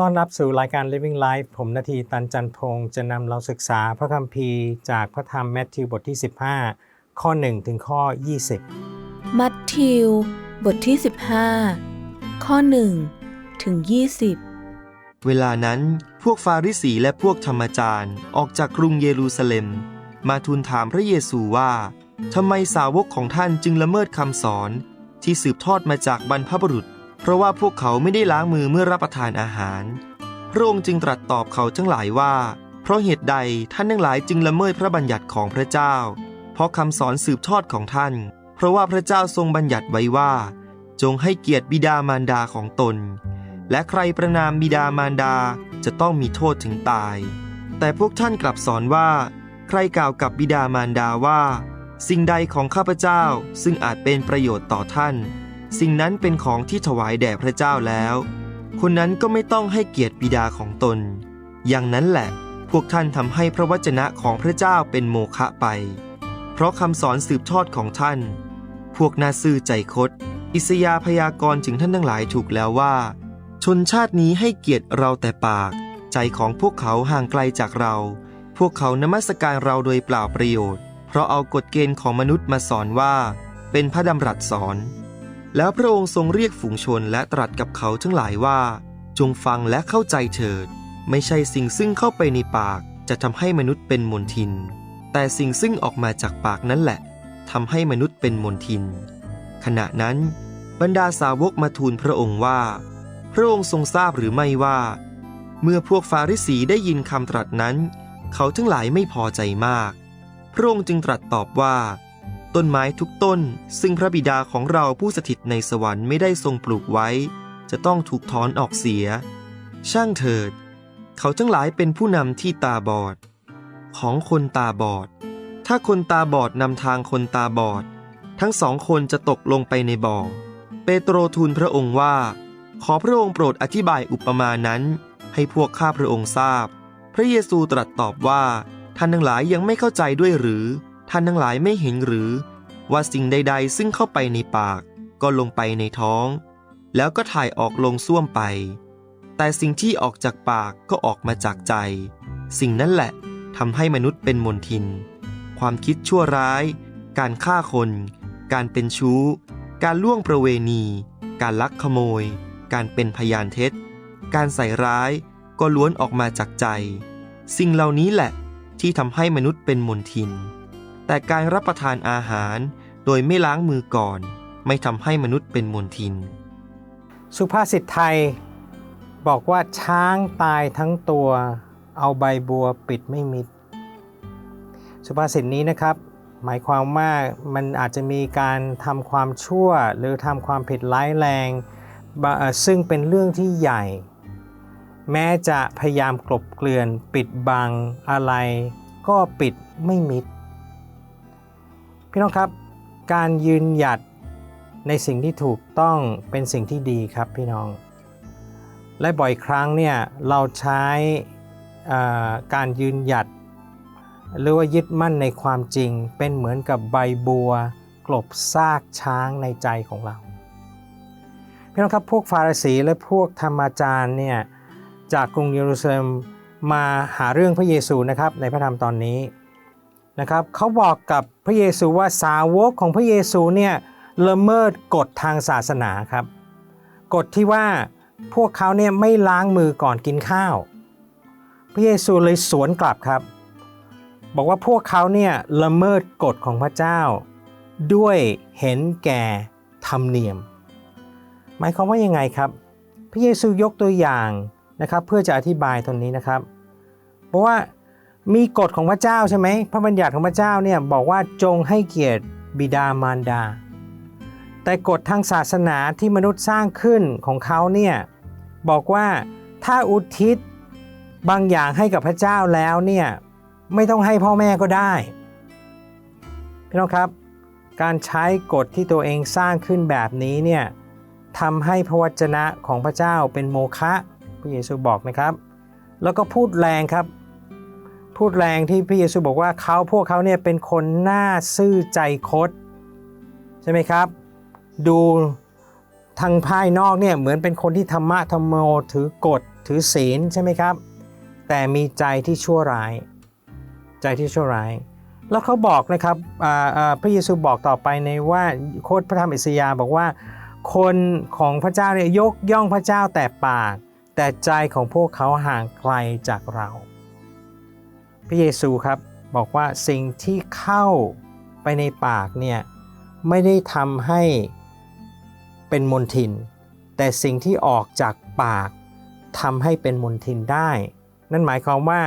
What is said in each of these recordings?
ต้อนรับสู่รายการ Living Life ผมนาทีตันจันพงศ์จะนำเราศึกษาพระคัมภีร์จากพระธรรมแมทธิวบทที่ 15 ข้อ 1 ถึงข้อ 20 มัทธิว บทที่ 15 ข้อ 1 ถึง 20 เวลานั้นพวกฟาริสีและพวกธรรมจารย์ออกจากกรุงเยรูซาเล็ม มาทูลถามพระเยซูว่าทำไมสาวกของท่านจึงละเมิดคำสอน ที่สืบทอดมาจากบรรพบุรุษ เพราะว่าพวกเขาไม่ได้ล้างมือเมื่อรับประทานอาหาร พระองค์จึงตรัสตอบเขาทั้งหลายว่า เพราะเหตุใดท่านทั้งหลายจึงละเมิดพระบัญญัติของพระเจ้า เพราะคำสอนสืบทอดของท่าน เพราะว่าพระเจ้าทรงบัญญัติไว้ว่า จงให้เกียรติบิดามารดาของตน และใครประนามบิดามารดาจะต้องมีโทษถึงตาย แต่พวกท่านกลับสอนว่า ใครกล่าวกับบิดามารดาว่า สิ่งใดของข้าพเจ้าซึ่งอาจเป็นประโยชน์ต่อท่าน สิ่งนั้นเป็นของที่ถวายแด่พระเจ้าแล้ว คนนั้นก็ไม่ต้องให้เกียรติบิดาของตน อย่างนั้นแหละ พวกท่านทำให้พระวจนะของพระเจ้าเป็นโมฆะไป เพราะคำสอนสืบทอดของท่าน พวกนาซื่อใจคดอิสยาพยากรณ์ถึงท่านทั้งหลายถูกแล้วว่า ชนชาตินี้ให้เกียรติเราแต่ปาก ใจของพวกเขาห่างไกลจากเรา พวกเขานมัสการเราโดยเปล่าประโยชน์ เพราะเอากฎเกณฑ์ของมนุษย์มาสอนว่า เป็นพระดำรัสสอน แล้วพระองค์ทรงเรียกฝูงชนและตรัสกับเขาทั้งหลายว่า จงฟังและเข้าใจเถิด ไม่ใช่สิ่งซึ่งเข้าไปในปาก จะทำให้มนุษย์เป็นมนทิน แต่สิ่งซึ่งออกมาจากปากนั่นแหละทำให้มนุษย์เป็นมนทิน ขณะนั้น บรรดาสาวกมาทูลพระองค์ว่า พระองค์ทรงทราบหรือไม่ว่า เมื่อพวกฟาริสีได้ยินคำตรัสนั้น เขาทั้งหลายไม่พอใจมาก พระองค์จึงตรัสตอบว่า ต้นไม้ทุกต้น ซึ่งพระบิดาของเราผู้สถิตในสวรรค์ไม่ได้ทรงปลูกไว้ จะต้องถูกถอนออกเสีย ช่างเถิด เขาทั้งหลายเป็นผู้นำที่ตาบอด ของคนตาบอด ถ้าคนตาบอดนำทางคนตาบอด ทั้งสองคนจะตกลงไปในบ่อ เปโตรทูลพระองค์ว่า ขอพระองค์โปรดอธิบายอุปมานั้น ให้พวกข้าพระองค์ทราบ พระเยซูตรัสตอบว่าท่านทั้งหลายยังไม่เข้าใจด้วยหรือ ท่านทั้งหลายไม่เห็นหรือ ว่าสิ่งใด ๆ ซึ่งเข้าไปในปาก ก็ลงไปในท้อง แล้วก็ถ่ายออกลงส้วมไป แต่สิ่งที่ออกจากปากก็ออกมาจากใจ สิ่งนั้นแหละทำให้มนุษย์เป็นมนทิน ความคิดชั่วร้าย การฆ่าคน การเป็นชู้ การล่วงประเวณี การลักขโมย การเป็นพยานเท็จ การใส่ร้ายก็ล้วนออกมาจากใจ สิ่งเหล่านี้แหละที่ทำให้มนุษย์เป็นมนทิน แต่การรับประทานอาหารโดยไม่ล้างมือก่อน ไม่ทำให้มนุษย์เป็นมนทิน สุภาษิตไทย บอกว่าช้างตายทั้งตัว เอาใบบัวปิดไม่มิด สุภาษิตนี้นะครับ หมายความว่ามันอาจจะมีการทำความชั่วหรือทำความผิดร้ายแรง ซึ่งเป็นเรื่องที่ใหญ่ แม้จะพยายามกลบเกลื่อนปิดบังอะไร ก็ปิดไม่มิด พี่น้องครับ การยืนหยัดในสิ่งที่ถูกต้องเป็นสิ่งที่ดีครับพี่น้อง และบ่อยครั้งเนี่ยเราใช้การยืนหยัด หรือว่ายึดมั่นในความจริงเป็นเหมือนกับใบบัว กลบซากช้างในใจของเราพี่น้องครับพวกฟาริสีและพวกธรรมาจารย์เนี่ยจากกรุงเยรูซาเล็มมาหาเรื่องพระเยซูนะครับในพระธรรมตอนนี้ นะครับเขาบอกกับพระเยซูว่าสาวกของพระเยซูเนี่ยละเมิดกฎทางศาสนาครับกฎที่ว่าพวกเขาเนี่ยไม่ล้างมือก่อนกินข้าว พระเยซูเลยสวนกลับครับ บอกว่าพวกเขาเนี่ยละเมิดกฎของพระเจ้า ด้วยเห็นแก่ธรรมเนียม หมายความว่ายังไงครับ พระเยซูยกตัวอย่างนะครับเพื่อจะอธิบายตรงนี้นะครับ เพราะว่า มีกฎของพระเจ้าใช่ไหมพระบัญญัติของพระเจ้าเนี่ยบอกว่าจงให้เกียรติบิดามารดา แต่กฎทางศาสนาที่มนุษย์สร้างขึ้นของเขาเนี่ยบอกว่าถ้าอุทิศบางอย่างให้กับพระเจ้าแล้วเนี่ยไม่ต้องให้พ่อแม่ก็ได้พี่น้องครับ การใช้กฎที่ตัวเองสร้างขึ้นแบบนี้เนี่ยทำให้พระวจนะของพระเจ้าเป็นโมฆะพระเยซูบอกนะครับ แล้วก็พูดแรงครับ พูดแรงที่พระเยซูบอกว่าเขาพวกเขาเนี่ยเป็นคนหน้าซื่อใจคดใช่ไหมครับ ดูทางภายนอกเนี่ยเหมือนเป็นคนที่ธรรมะธรรมโมถือกฎถือศีลใช่ไหมครับ แต่มีใจที่ชั่วร้าย ใจที่ชั่วร้าย แล้วเขาบอกนะครับพระเยซูบอกต่อไปในว่าโคดพระธรรมอิสยาบอกว่า คนของพระเจ้าเนี่ยยกย่องพระเจ้าแต่ปาก แต่ใจของพวกเขาห่างไกลจากเรา พระเยซูครับบอกว่าสิ่งที่เข้าไปในปากเนี่ยไม่ได้ทำให้เป็นมนทิน แต่สิ่งที่ออกจากปากทำให้เป็นมนทินได้ นั่นหมายความว่า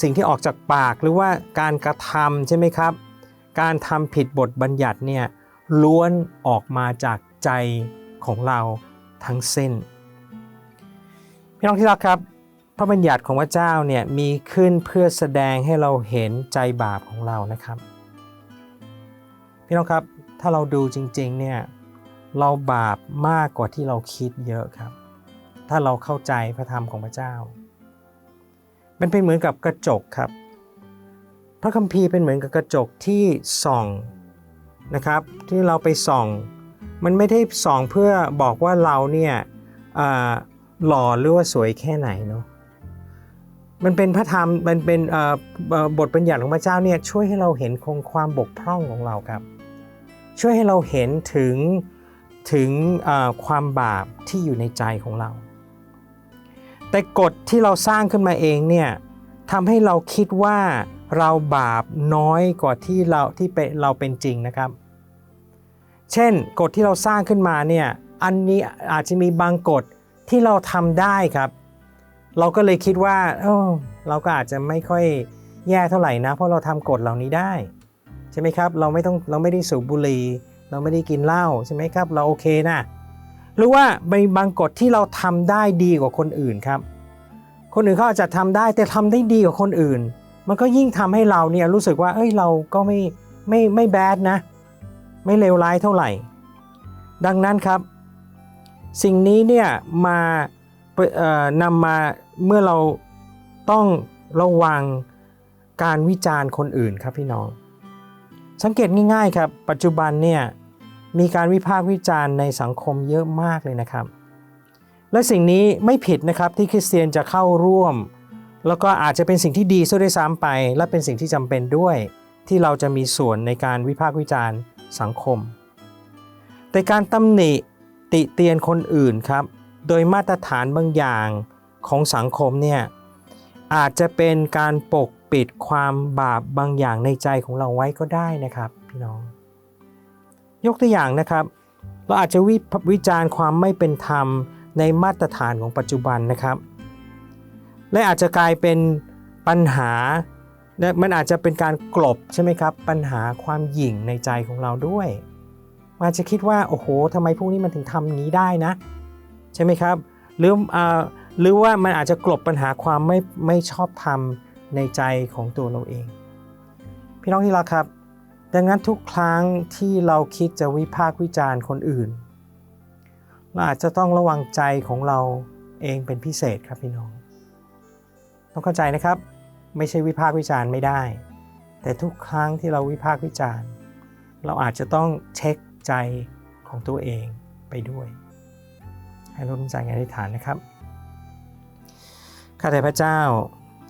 สิ่งที่ออกจากปากหรือว่าการกระทำใช่ไหมครับ การทำผิดบทบัญญัติเนี่ยล้วนออกมาจากใจของเราทั้งสิ้น พี่น้องที่รักครับ ระบัญญัติของพระเจ้าเนี่ยมีขึ้นเพื่อแสดงให้เราเห็นใจบาปของเรานะครับ พี่น้องครับถ้าเราดูจริงๆเนี่ยเราบาปมากกว่าที่เราคิดเยอะครับ ถ้าเราเข้าใจพระธรรมของพระเจ้า มันเป็นเหมือนกับกระจกครับ พระคัมภีร์เป็นเหมือนกับกระจกที่ส่องนะครับ ที่เราไปส่อง มันไม่ได้ส่องเพื่อบอกว่าเราเนี่ยหล่อหรือว่าสวยแค่ไหนเนาะ มันเป็นพระธรรมมันเป็นเอ่อเอ่อบทบัญญัติของพระเจ้าเนี่ยช่วยให้เราเห็นคงความบกพร่องของเราครับ ช่วยให้เราเห็นถึงถึงความบาปที่อยู่ในใจของเรา แต่กฎที่เราสร้างขึ้นมาเองเนี่ยทำให้เราคิดว่าเราบาปน้อยกว่าที่เราที่เป็นเราเป็นจริงนะครับ เช่นกฎที่เราสร้างขึ้นมาเนี่ยอันนี้อาจจะมีบางกฎที่เราทำได้ครับ เราก็เลยคิดว่าเออเราก็อาจจะไม่ค่อยแย่เท่าไหร่นะ เพราะเราทำกฎเหล่านี้ได้ ใช่ไหมครับ เราไม่ต้องเราไม่ได้สูบบุหรี่เราไม่ได้กินเหล้าใช่ไหมครับ เราโอเคนะหรือว่ามีบางกฎที่เราทำได้ดีกว่าคนอื่นครับ คนอื่นเขาอาจจะทำได้แต่ทำได้ดีกว่าคนอื่น มันก็ยิ่งทำให้เราเนี่ยรู้สึกว่าเอ้ยเราก็ไม่ไม่ไม่แบดนะ ไม่เลวร้ายเท่าไหร่ ดังนั้นครับ สิ่งนี้เนี่ยมา นำมาเมื่อเราต้องระวังการวิจารณ์คนอื่นครับพี่น้อง สังเกตง่ายๆครับ ปัจจุบันเนี่ยมีการวิพากษ์วิจารณ์ในสังคมเยอะมากเลยนะครับ และสิ่งนี้ไม่ผิดนะครับที่คริสเตียนจะเข้าร่วม แล้วก็อาจจะเป็นสิ่งที่ดีซะด้วยซ้ำไป และเป็นสิ่งที่จำเป็นด้วย ที่เราจะมีส่วนในการวิพากษ์วิจารณ์สังคม แต่การตำหนิติเตียนคนอื่นครับ โดยมาตรฐานบางอย่างของสังคมเนี่ยอาจจะเป็นการปกปิดความบาปบางอย่างในใจของเราไว้ก็ได้นะครับพี่น้อง ยกตัวอย่างนะครับ เราอาจจะวิวจารณ์ความไม่เป็นธรรมในมาตรฐานของปัจจุบันนะครับ และอาจจะกลายเป็นปัญหาและมันอาจจะเป็นการกลบใช่ไหมครับ ปัญหาความหยิ่งในใจของเราด้วยมันอาจจะคิดว่าโอ้โหทำไมพวกนี้มันถึงทำงนี้ได้นะ ใช่ไหมครับ หรืออหรือว่ามันอาจจะกลบปัญหาความไม่ไม่ชอบธรรมในใจของตัวเราเอง พี่น้องที่รักครับ ดังนั้นทุกครั้งที่เราคิดจะวิพากษ์วิจารณ์คนอื่น เราอาจจะต้องระวังใจของเราเองเป็นพิเศษครับพี่น้อง ต้องเข้าใจนะครับ ไม่ใช่วิพากษ์วิจารณ์ไม่ได้ แต่ทุกครั้งที่เราวิพากษ์วิจารณ์ เราอาจจะต้องเช็คใจของตัวเองไปด้วย ให้ร่วมใจกันอธิษฐานนะครับ ข้าแต่พระเจ้า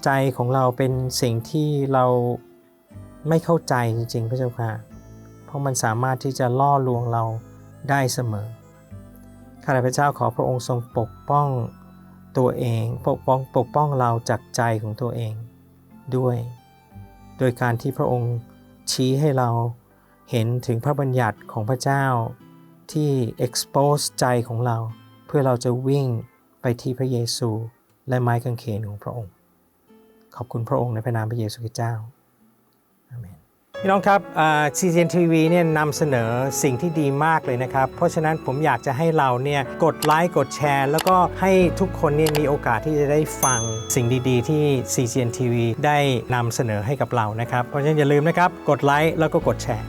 ใจของเราเป็นสิ่งที่เราไม่เข้าใจจริงๆ พระเจ้าค่ะ เพราะมันสามารถที่จะล่อลวงเราได้เสมอ ข้าแต่พระเจ้าขอพระองค์ทรงปกป้องตัวเอง ปกป้องปกป้องเราจากใจของตัวเองด้วย โดยการที่พระองค์ชี้ให้เราเห็นถึงพระบัญญัติของพระเจ้าที่ expose ใจของเรา พื่อเราจะวิ่งไปที่พระเยซูและไม้กางเขนของพระองค์ ขอบคุณพระองค์ในพระนามพระเยซูคริสต์เจ้าอาเมนพี่น้องครับซีเจนทีวีเนี่ยนำเสนอสิ่งที่ดีมากเลยนะครับ เพราะฉะนั้นผมอยากจะให้เราเนี่ยกดไลค์กดแชร์ แล้วก็ให้ทุกคนเนี่ยมีโอกาสที่จะได้ฟังสิ่งดีๆ ที่ CGN TV ได้นำเสนอให้กับเรานะครับ เพราะฉะนั้นอย่าลืมนะครับ กดไลค์แล้วก็กดแชร์